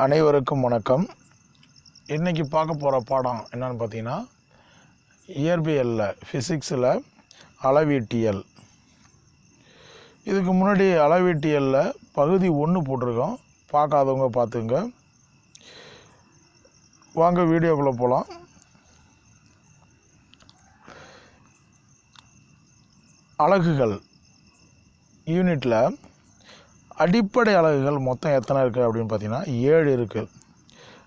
அனைவருக்கும் வணக்கம். இன்றைக்கி பார்க்க போகிற பாடம் என்னன்னு பார்த்தீங்கன்னா இயற்பியலில் ஃபிசிக்ஸில் அளவீட்டியல். இதுக்கு முன்னாடி அளவீட்டியலில் பகுதி ஒன்று போட்டிருக்கோம். பார்க்காதவங்க பார்த்துங்க. வாங்க வீடியோக்குள்ளே போகலாம் அலகுகள். யூனிட்டில் அடிப்படை அலகுகள் மொத்தம் எத்தனை இருக்குது அப்படின்னு பார்த்தீங்கன்னா ஏழு இருக்குது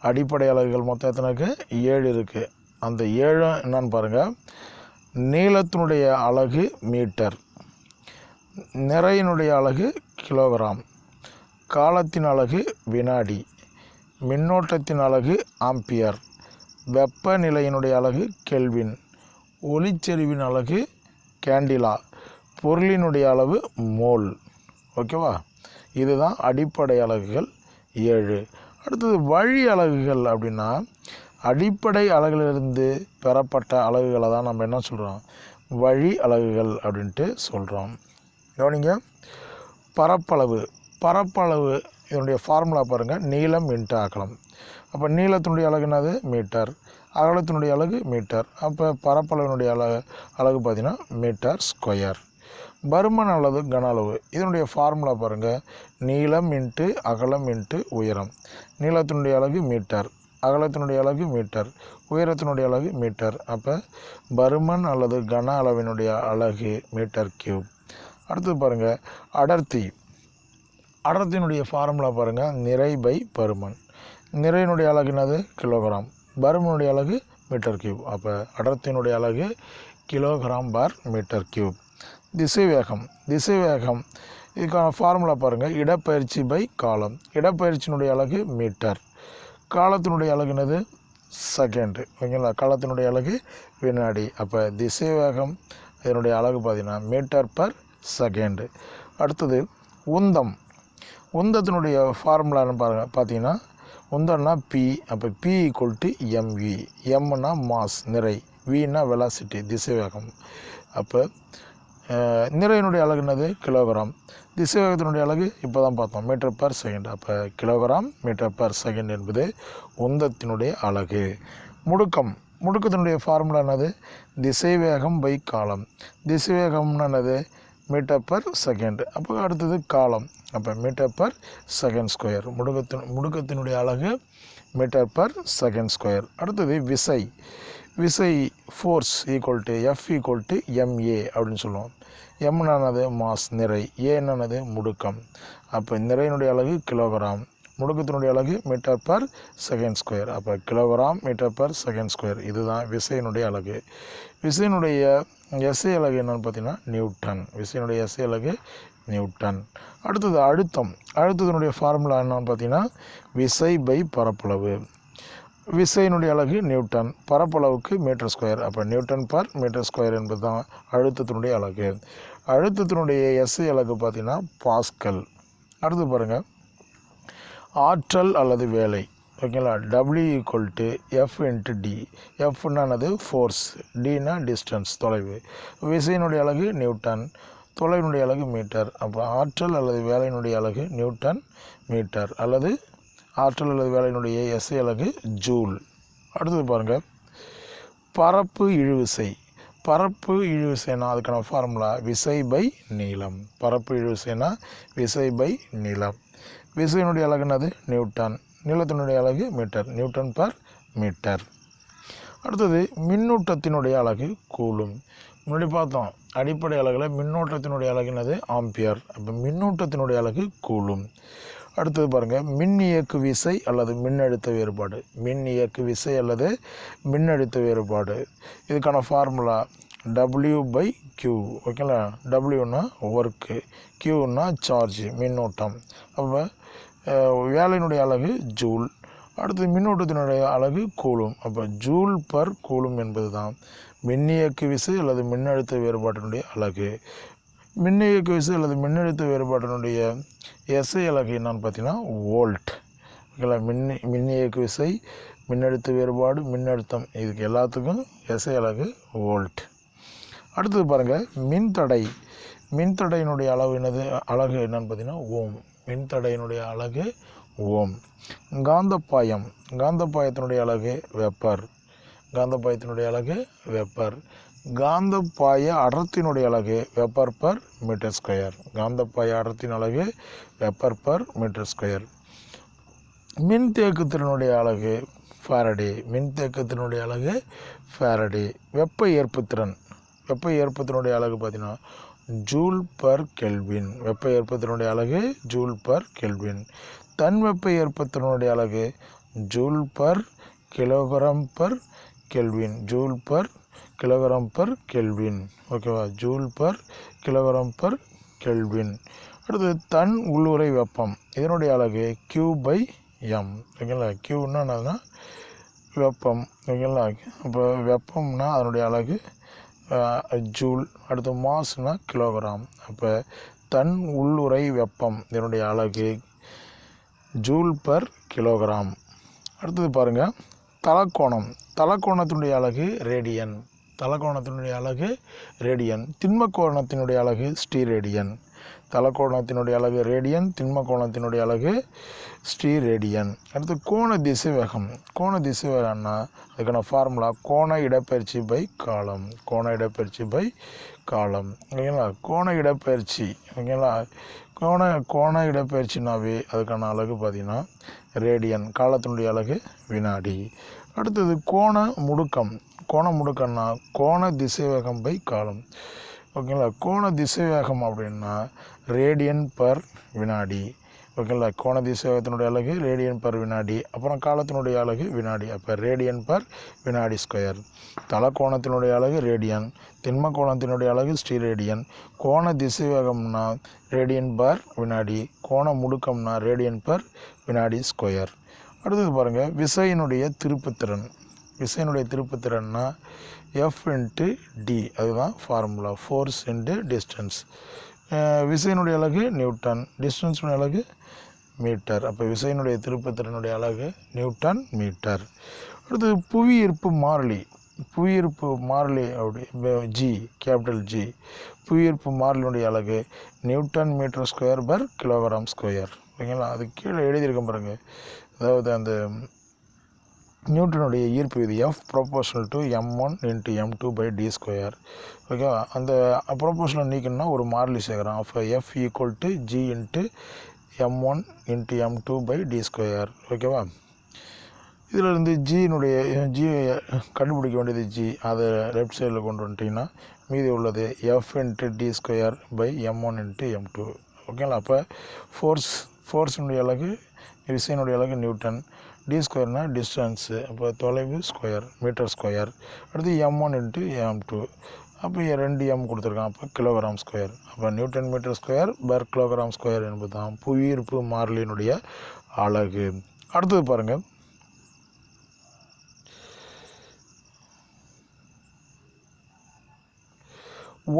அடிப்படை அலகுகள் மொத்தம் எத்தனை இருக்குது ஏழு இருக்குது அந்த ஏழும் என்னன்னு பாருங்கள் நீளத்தினுடைய அலகு மீட்டர். நிறையினுடைய அலகு கிலோகிராம். காலத்தின் அலகு வினாடி. மின்னோட்டத்தின் அலகு ஆம்பியர். வெப்பநிலையினுடைய அலகு கெல்வின். ஒளிச்செறிவின் அலகு கேண்டிலா. பொருளினுடைய அளவு மோல். ஓகேவா? இதுதான் அடிப்படை அலகுகள் ஏழு. அடுத்தது வழி அலகுகள் அப்படின்னா அடிப்படை அலகுலேருந்து பெறப்பட்ட அலகுகளை தான் நம்ம என்ன சொல்கிறோம் வழி அலகுகள் அப்படின்ட்டு சொல்கிறோம் கவனிங்க பரப்பளவு. பரப்பளவு இதனுடைய ஃபார்முலா பாருங்கள் நீளம் இன்ட்டு அகலம். அப்போ நீளத்தினுடைய அலகு என்னது? மீட்டர் அகலத்தினுடைய அலகு மீட்டர் அப்போ பரப்பளவினுடைய அலகு அலகு பார்த்திங்கன்னா மீட்டர் ஸ்கொயர் பருமன் அல்லது கன அளவு. இதனுடைய ஃபார்முலா பாருங்கள் நீளம் இன்ட்டு அகலம் இன்ட்டு உயரம். நீளத்தினுடைய அலகு மீட்டர். அகலத்தினுடைய அலகு மீட்டர். உயரத்தினுடைய அலகு மீட்டர். அப்போ பருமன் அல்லது கன அளவினுடைய அலகு மீட்டர் கியூப் அடுத்தது பாருங்கள் அடர்த்தி. அடர்த்தியினுடைய ஃபார்முலா பாருங்கள் நிறை பை பருமன். நிறையினுடைய அலகு என்னது? கிலோகிராம் பருமனுடைய அலகு மீட்டர் கியூப் அப்போ அடர்த்தியினுடைய அலகு கிலோகிராம் பார் மீட்டர் கியூப் திசைவேகம் திசைவேகம். இதுக்கான ஃபார்முலா பாருங்கள் இடப்பயிற்சி பை காலம். இடப்பயிற்சியினுடைய அழகு மீட்டர் காலத்தினுடைய அழகுனது செகண்டு ஓகேங்களா? காலத்தினுடைய அழகு வினாடி. அப்போ திசைவேகம் இதனுடைய அழகு பார்த்தீங்கன்னா மீட்டர் பர் செகண்டு அடுத்தது உந்தம். உந்தத்தினுடைய ஃபார்முலான்னு பாருங்கள் பார்த்தீங்கன்னா உந்தம்னா பி அப்போ பி ஈக்குவல் டு எம்வி எம்னா மாஸ் நிறை. வின்னா வெலாசிட்டி திசைவேகம். அப்போ நிறையினுடைய அழகு என்னது? கிலோகிராம். திசைவேகத்தினுடைய அழகு இப்போ தான் பார்த்தோம். மீட்டர் பர் செகண்ட் அப்போ கிலோகிராம் மீட்டர் பர் செகண்ட் என்பது உந்தத்தினுடைய அழகு. முடுக்கம். முடுக்கத்தினுடைய ஃபார்முலா என்னது? திசைவேகம் பை காலம் திசைவேகம்னு என்னது? மீட்டர் பர் செகண்ட் அப்போ அடுத்தது காலம் அப்போ மீட்டர் பர் செகண்ட் ஸ்கொயர் முடுக்கத்தின் முடுக்கத்தினுடைய அழகு மீட்டர் பர் செகண்ட் ஸ்கொயர் அடுத்தது விசை. விசை force equal to F equal to MA அப்படின்னு சொல்லுவோம். எம்னானது மாஸ் நிறை ஏன்னானது முடுக்கம். அப்போ நிறையினுடைய அலகு கிலோகிராம் முடுக்கத்தினுடைய அலகு மீட்டர் பர் செகண்ட் ஸ்கொயர் அப்போ kilogram metre per second square இதுதான் விசையினுடைய அலகு. விசையினுடைய எஸ்ஐ அலகு என்னென்னு பார்த்தீங்கன்னா நியூட்டன். விசையினுடைய எஸ்ஐ அலகு நியூட்டன். அடுத்தது அழுத்தம். அழுத்தத்தினுடைய ஃபார்முலா என்னன்னு பார்த்தீங்கன்னா விசை பை பரப்பளவு. விசையினுடைய அலகு நியூட்டன். பரப்பளவுக்கு மீட்டர் ஸ்கொயர் அப்போ நியூட்டன் பர் மீட்டர் ஸ்கொயர் என்பது தான் அழுத்தத்தினுடைய அலகு. அழுத்தத்தினுடைய எஸ்ஐ அலகு பார்த்திங்கன்னா பாஸ்கல். அடுத்து பாருங்கள் ஆற்றல் அல்லது வேலை. ஓகேங்களா? W equal to F into D எஃப்னானது force டினா டிஸ்டன்ஸ் தொலைவு. விசையினுடைய அலகு நியூட்டன். தொலைவினுடைய அலகு மீட்டர் அப்போ ஆற்றல் அல்லது வேலையினுடைய அலகு நியூட்டன் மீட்டர் அல்லது ஆற்றல் அல்லது வேலையினுடைய எஸ்ஐ அலகு ஜூல். அடுத்தது பாருங்கள் பரப்பு இழுவிசை. பரப்பு இழுவிசைனா அதுக்கான ஃபார்முலா விசை பை நீளம். பரப்பு இழுவிசைனா விசை பை நீளம். விசையினுடைய அலகு என்னது? நியூட்டன். நீளத்தினுடைய அலகு மீட்டர். Newton per metre. அடுத்தது மின்னூட்டத்தினுடைய அலகு கூலும். முன்னாடி பார்த்தோம் அடிப்படை அலகில் மின்னோட்டத்தினுடைய அலகுனது ஆம்பியர். அப்போ மின்னூட்டத்தினுடைய அலகு கூலும். அடுத்தது பாருங்கள் மின் இயக்கு விசை அல்லது மின்னழுத்த வேறுபாடு. மின் இயக்கு விசை அல்லது மின்னழுத்த வேறுபாடு. இதுக்கான ஃபார்முலா டபிள்யூ பை கியூ ஓகேங்களா டபிள்யூனா ஒர்க்கு க்யூன்னா சார்ஜ் மின்னோட்டம். அப்போ வேலையினுடைய அழகு ஜூல் அடுத்து மின்னோட்டத்தினுடைய அழகு கூலும். அப்போ ஜூல் பர் கூலும் என்பது தான் மின்னியக்கு விசை அல்லது மின்னழுத்த வேறுபாட்டினுடைய அழகு மின்னியக்கு விசை அல்லது மின்னழுத்த வேறுபாட்டினுடைய எஸ்ஐ அலகு என்னன்னு பார்த்தீங்கன்னா வோல்ட் ஓகேங்களா? மின் மின்னியக்கு விசை மின்னழுத்த வேறுபாடு மின்னழுத்தம் இதுக்கு எல்லாத்துக்கும் எஸ்ஐ அலகு வோல்ட் அடுத்தது பாருங்கள் மின்தடை மின்தடையினுடைய அளவு என்னது? அழகு என்னன்னு பார்த்தீங்கன்னா ஓம். மின்தடையினுடைய அழகு ஓம். காந்தப்பாயம். காந்தப்பாயத்தினுடைய அழகு வெப்பர் காந்தப்பாயத்தினுடைய அழகு வெப்பர் காந்தப்பாய அடர்த்தினுடைய அலகு வெப்பர் பர் மீட்டர் ஸ்கொயர் காந்தப்பாய அடர்த்தியின் அலகு வெப்பர் பர் மீட்டர் ஸ்கொயர் மின்தேக்கத்தினுடைய அலகு ஃபேரடி மின் தேக்கத்தினுடைய அலகு ஃபாரடே வெப்ப ஏற்புத்திறன் வெப்ப ஏற்பத்தினுடைய அலகு பார்த்தீங்கன்னா ஜூல் பர் கெல்வின் வெப்ப ஏற்பத்தினுடைய அலகு ஜூல் பர் கெல்வின் தன் வெப்ப ஏற்பத்தினுடைய அலகு joule per kilogram per kelvin joule per kilogram per kelvin ஓகேவா joule per kilogram per kelvin அடுத்து தன் உள்ளுறை வெப்பம். இதனுடைய அழகு கியூ பை எம் ஓகேங்களா கியூன்னா என்னதுன்னா வெப்பம். ஓகேங்களா இப்போ வெப்பம்னா அதனுடைய அழகு ஜூல். அடுத்து மாஸ்னா கிலோகிராம். அப்போ தன் உள்ளுறை வெப்பம். இதனுடைய அழகு ஜூல் பர் கிலோகிராம். அடுத்தது பாருங்கள் தலக்கோணம். தலக்கோணத்தினுடைய அழகு ரேடியன் தலக்கோணத்தினுடைய அழகு ரேடியன் திண்ம கோணத்தினுடைய அழகு ஸ்ரீ ரேடியன் தலக்கோணத்தினுடைய அழகு ரேடியன் திண்ம கோணத்தினுடைய அழகு ஸ்ரீ ரேடியன் அடுத்து கோண திசைவேகம். கோண திசைவேகம்னா அதுக்கான ஃபார்முலா கோண இடப்பெயர்ச்சி பை காலம். கோண இடப்பெயர்ச்சி பை காலம். ஓகேங்களா? கோண இடப்பெயர்ச்சி. ஓகேங்களா? கோண கோண இடப்பெயர்ச்சினாவே அதுக்கான அழகு பார்த்திங்கன்னா ரேடியன் காலத்தினுடைய அழகு வினாடி. அடுத்தது கோண முடுக்கம். கோண முடுக்கம்னா கோண திசைவேகம் பை காலம். ஓகேங்களா? கோண திசைவேகம் அப்படின்னா ரேடியன் பர் வினாடி. ஓகேங்களா? கோண திசைவேகத்தினுடைய அழகு ரேடியன் பர் வினாடி. அப்புறம் காலத்தினுடைய அழகு வினாடி. அப்போ ரேடியன் பர் வினாடி ஸ்கொயர். தலக்கோணத்தினுடைய அழகு ரேடியன். திண்ம கோணத்தினுடைய அழகு ஸ்ரீ ரேடியன். கோண திசைவேகம்னா ரேடியன் பர் வினாடி. கோண முடுக்கம்னா ரேடியன் பர் வினாடி ஸ்கொயர். அடுத்தது பாருங்கள் விசையினுடைய திருப்புத்திறன். விசையினுடைய திருப்புத்திறன்னா எஃப் இன்ட்டு டி அதுதான் ஃபார்முலா ஃபோர்ஸ் இன்ட்டு டிஸ்டன்ஸ் விசையினுடைய அழகு நியூட்டன் டிஸ்டன்ஸுடைய அழகு மீட்டர். அப்போ விசையினுடைய திருப்புத்திறனுடைய அழகு நியூட்டன் மீட்டர். அடுத்தது புவியீர்ப்பு மாறிலி. புவியீர்ப்பு மாறிலி அப்படி ஜி கேபிட்டல் ஜி புவியீர்ப்பு மாறிலினுடைய அழகு newton metre square per kilogram square ஓகேங்களா? அது கீழே எழுதியிருக்கேன் பாருங்கள் அதாவது அந்த நியூட்டனுடைய ஈர்ப்பு விதி F proportional to M one into M two by D square ஓகேவா அந்த ப்ரொபோஷனல் நீக்கணும்னா ஒரு மாறிலி சேர்க்குறோம். அப்போ F equal to G into M one into M two by D square ஓகேவா இதில் இருந்து ஜியினுடைய ஜி கண்டுபிடிக்க வேண்டியது ஜி அதை லெஃப்ட் சைடில் கொண்டு வந்துட்டிங்கன்னா மீதி உள்ளது F into D square by M one into M two ஓகேங்களா அப்போ ஃபோர்ஸ் ஃபோர்ஸினுடைய அலகு விசையினுடைய அலகு நியூட்டன். D ஸ்கொயர்னால் distance. அப்போ தொலைவு ஸ்கொயர் மீட்டர் ஸ்கொயர். அடுத்து M one into M two அப்போ ரெண்டு எம் கொடுத்துருக்கான் அப்போ கிலோகிராம் ஸ்கொயர். அப்போ newton metre square per kilogram square என்பது தான் புவியீர்ப்பு மாறிலியினுடைய அழகு அடுத்தது பாருங்கள்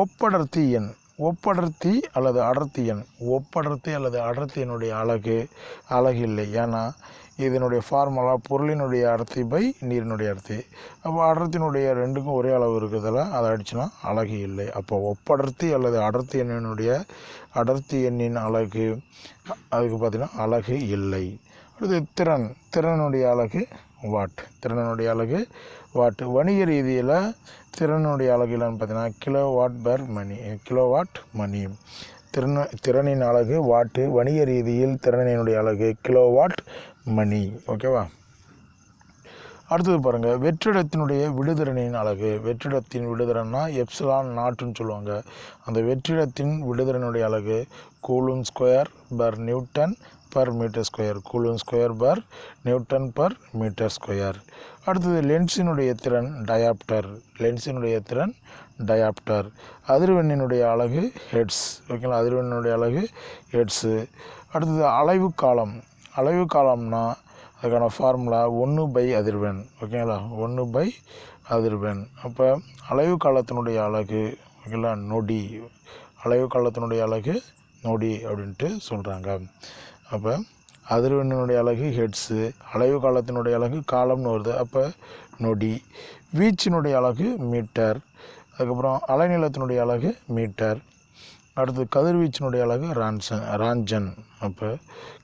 ஒப்படர்த்தி எண். ஒப்படர்த்தி அல்லது அடர்த்தி எண் ஒப்படர்த்தி அல்லது அடர்த்தியினுடைய அழகு அழகு இல்லை. ஏன்னா இதனுடைய ஃபார்முலா பொருளினுடைய அடர்த்தி பை நீரினுடைய அடர்த்தி. அப்போ அடர்த்தியினுடைய ரெண்டுக்கும் ஒரே அளவு இருக்கிறதால அதை அடிச்சுன்னா அழகு இல்லை. அப்போ ஒப்படர்த்தி அல்லது அடர்த்தி எண்ணினுடைய அடர்த்தி எண்ணின் அழகு அதுக்கு பார்த்தீங்கன்னா அழகு இல்லை. அடுத்து திறன். திறனுடைய அழகு வாட் திறனுடைய அழகு வாட் வணிக ரீதியில் திறனுடைய அழகு இல்லைன்னு பார்த்தீங்கன்னா கிலோ வாட் பர் மணி கிலோ வாட் மணி. திறன் திறனின் அழகு வாட்டு வணிக ரீதியில் திறனினுடைய அழகு கிலோ வாட் மணி. ஓகேவா? அடுத்தது பாருங்கள் வெற்றிடத்தினுடைய விடுதிறனின் அழகு. வெற்றிடத்தின் விடுதிறன்னா எப்சிலான் நாட்டுன்னு சொல்லுவாங்க. அந்த வெற்றிடத்தின் விடுதிறனுடைய அழகு coulomb square per newton per metre square coulomb square per newton per metre square அடுத்தது லென்ஸினுடைய திறன் டயாப்டர் லென்ஸினுடைய திறன் டயாப்டர் அதிர்வெண்ணினுடைய அழகு ஹெட்ஸ் ஓகேங்களா? அதிர்வெண்ணினுடைய அழகு ஹெட்ஸு அடுத்தது அலைவு காலம். அலைவு காலம்னா அதுக்கான ஃபார்முலா ஒன்று பை அதிர்வெண். ஓகேங்களா? ஒன்று பை அதிர்வெண். அப்போ அலைவு காலத்தினுடைய அழகு ஓகேங்களா? நொடி. அலைவு காலத்தினுடைய அழகு நொடி அப்படின்ட்டு சொல்கிறாங்க அப்போ அதிர்வெண்ணினுடைய அலகு ஹெட்ஸு அலைவு காலத்தினுடைய அலகு காலம்னு வருது. அப்போ நொடி வீச்சினுடைய அலகு மீட்டர் அதுக்கப்புறம் அலைநிலத்தினுடைய அலகு மீட்டர் அடுத்து கதிர்வீச்சினுடைய அலகு ரான்சன் ராஞ்சன் அப்போ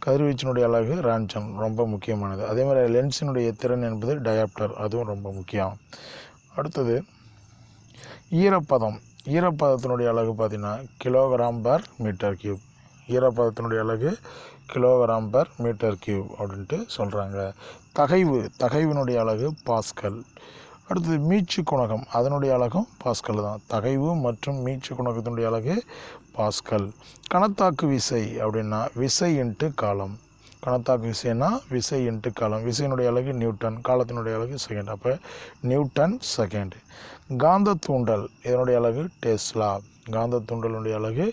கதிர்வீச்சினுடைய அலகு ராஞ்சன் ரொம்ப முக்கியமானது. அதே மாதிரி லென்ஸினுடைய திறன் என்பது டயாப்டர் அதுவும் ரொம்ப முக்கியம். அடுத்தது ஈரப்பதம். ஈரப்பதத்தினுடைய அலகு பார்த்திங்கன்னா கிலோகிராம் பர் மீட்டர் கியூப் ஈரப்பதத்தினுடைய அலகு கிலோகிராம் பர் மீட்டர் கியூப் அப்படின்ட்டு சொல்கிறாங்க தகைவு தகைவினுடைய அழகு பாஸ்கல். அடுத்தது மீட்சி குணகம் அதனுடைய அழகும் பாஸ்கல் தான். தகைவு மற்றும் மீட்சி குணகத்தினுடைய அழகு பாஸ்கல். கணத்தாக்கு விசை அப்படின்னா விசை இன்ட்டு காலம். கணத்தாக்கு விசைனா விசை இன்ட்டு காலம். விசையினுடைய அழகு நியூட்டன் காலத்தினுடைய அழகு செகண்ட் அப்போ நியூட்டன் செகண்ட் காந்த தூண்டல் இதனுடைய அழகு டெஸ்லா. காந்த தூண்டலுடைய அழகு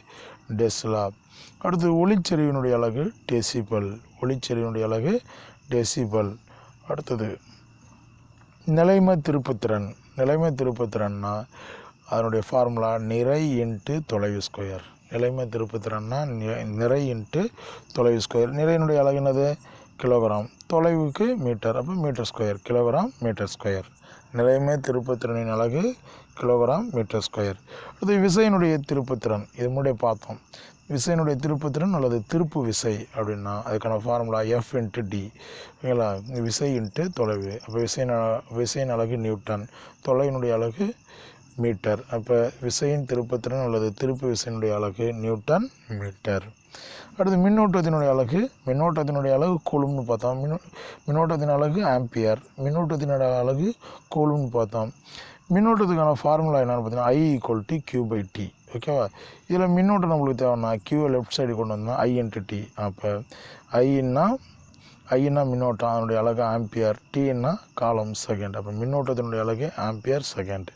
டெஸ்லாப் அடுத்து ஒளிச்செறிவினுடைய அலகு டெசிபல். ஒளிச்செறிவினுடைய அலகு டெசிபல். அடுத்தது நிலைம திருப்புத்திறன். நிலைம திருப்புத்திறன்னா அதனுடைய ஃபார்முலா நிறை இன்ட்டு தொலைவு ஸ்கொயர் நிலைம திருப்புத்திறன்னா நிறை இன்ட்டு தொலைவு ஸ்கொயர் நிறையினுடைய அலகு என்னது? கிலோகிராம். தொலைவுக்கு மீட்டர். அப்போ metre square kilogram metre square நிலையமே திருப்புத்திறனின் அழகு கிலோகிராம் மீட்டர் ஸ்கொயர். அது விசையினுடைய திருப்புத்திறன். இது முன்னாடியே பார்த்தோம். விசையினுடைய திருப்புத்திறன் அல்லது திருப்பு விசை அப்படின்னா அதுக்கான ஃபார்முலா எஃப் இன்ட்டு டி ஓகேங்களா விசை இன்ட்டு தொலைவு. அப்போ விசையின் விசையின் அழகு நியூட்டன். தொலைவினுடைய அழகு மீட்டர். அப்போ விசையின் திருப்புத்திறன் அல்லது திருப்பு விசையினுடைய அழகு நியூட்டன் மீட்டர். அடுத்து மின்னோட்டத்தினுடைய அழகு மின்னோட்டத்தினுடைய அழகு கூலும்னு பார்த்தோம். மின்னோ மின்னோட்டத்தின் அழகு ஆம்பியர் மின்னோட்டத்தினுடைய அழகு கூலும்னு பார்த்தோம். மின்னோட்டத்துக்கான ஃபார்முலா என்னென்னு பார்த்தீங்கன்னா I equal D Q by D ஓகேவா இதில் மின்னோட்டம் நம்மளுக்கு தேவைன்னா கியூவை லெஃப்ட் சைடு கொண்டு வந்தோம்னா ஐ இன்ட்டு டி அப்போ ஐன்னா ஐன்னா மின்னோட்டம் அதனுடைய அழகு ஆம்பியர் டீன்னா காலம் செகண்ட் அப்போ மின்னோட்டத்தினுடைய அழகு ஆம்பியர் செகண்ட்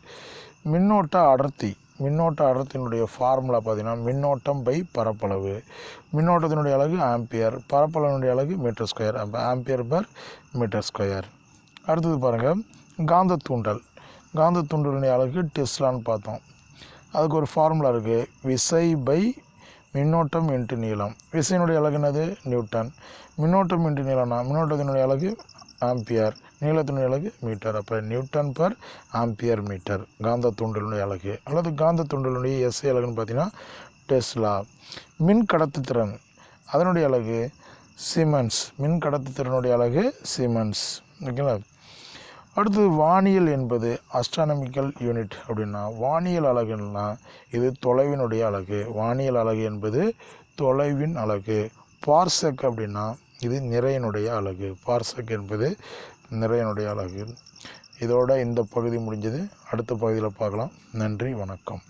மின்னோட்ட அடர்த்தி. மின்னோட்ட அடர்த்தியினுடைய ஃபார்முலா பார்த்தீங்கன்னா மின்னோட்டம் பை பரப்பளவு. மின்னோட்டத்தினுடைய அழகு ஆம்பியர் பரப்பளவினுடைய அழகு மீட்டர் ஸ்கொயர் அப்போ ஆம்பியர் பர் மீட்டர் ஸ்கொயர் அடுத்தது பாருங்கள் காந்த தூண்டல். காந்த தூண்டலுடைய அழகு டெஸ்லான்னு பார்த்தோம். அதுக்கு ஒரு ஃபார்முலா இருக்குது விசை பை மின்னோட்டம் இன்ட்டு நீளம். விசையினுடைய அழகு என்னது? நியூட்டன். மின்னோட்டம் இன்ட்டு நீளம்னா மின்னோட்டத்தினுடைய அழகு ஆம்பியர் நீளத்தினுடைய அலகு மீட்டர் அப்போ நியூட்டன் பர் ஆம்பியர் மீட்டர் காந்த தூண்டலுடைய அலகு அல்லது காந்த தூண்டலுடைய எஸ்ஐ அழகுன்னு பார்த்தீங்கன்னா டெஸ்லா. மின் கடத்துத்திறன் அதனுடைய அழகு சிமெண்ட்ஸ் மின் கடத்துத்திறனுடைய அழகு சிமென்ஸ் ஓகேங்களா? அடுத்தது வானியல் என்பது அஸ்ட்ரானமிக்கல் யூனிட் அப்படின்னா வானியல் அலகுன்னா இது தொலைவினுடைய அலகு. வானியல் அலகு என்பது தொலைவின் அலகு. பார்செக் அப்படின்னா இது நிறையினுடைய அலகு. பார்செக் என்பது நிறையனுடைய அழகில். இதோட இந்த பகுதி முடிஞ்சது. அடுத்த பகுதியில் பார்க்கலாம். நன்றி வணக்கம்.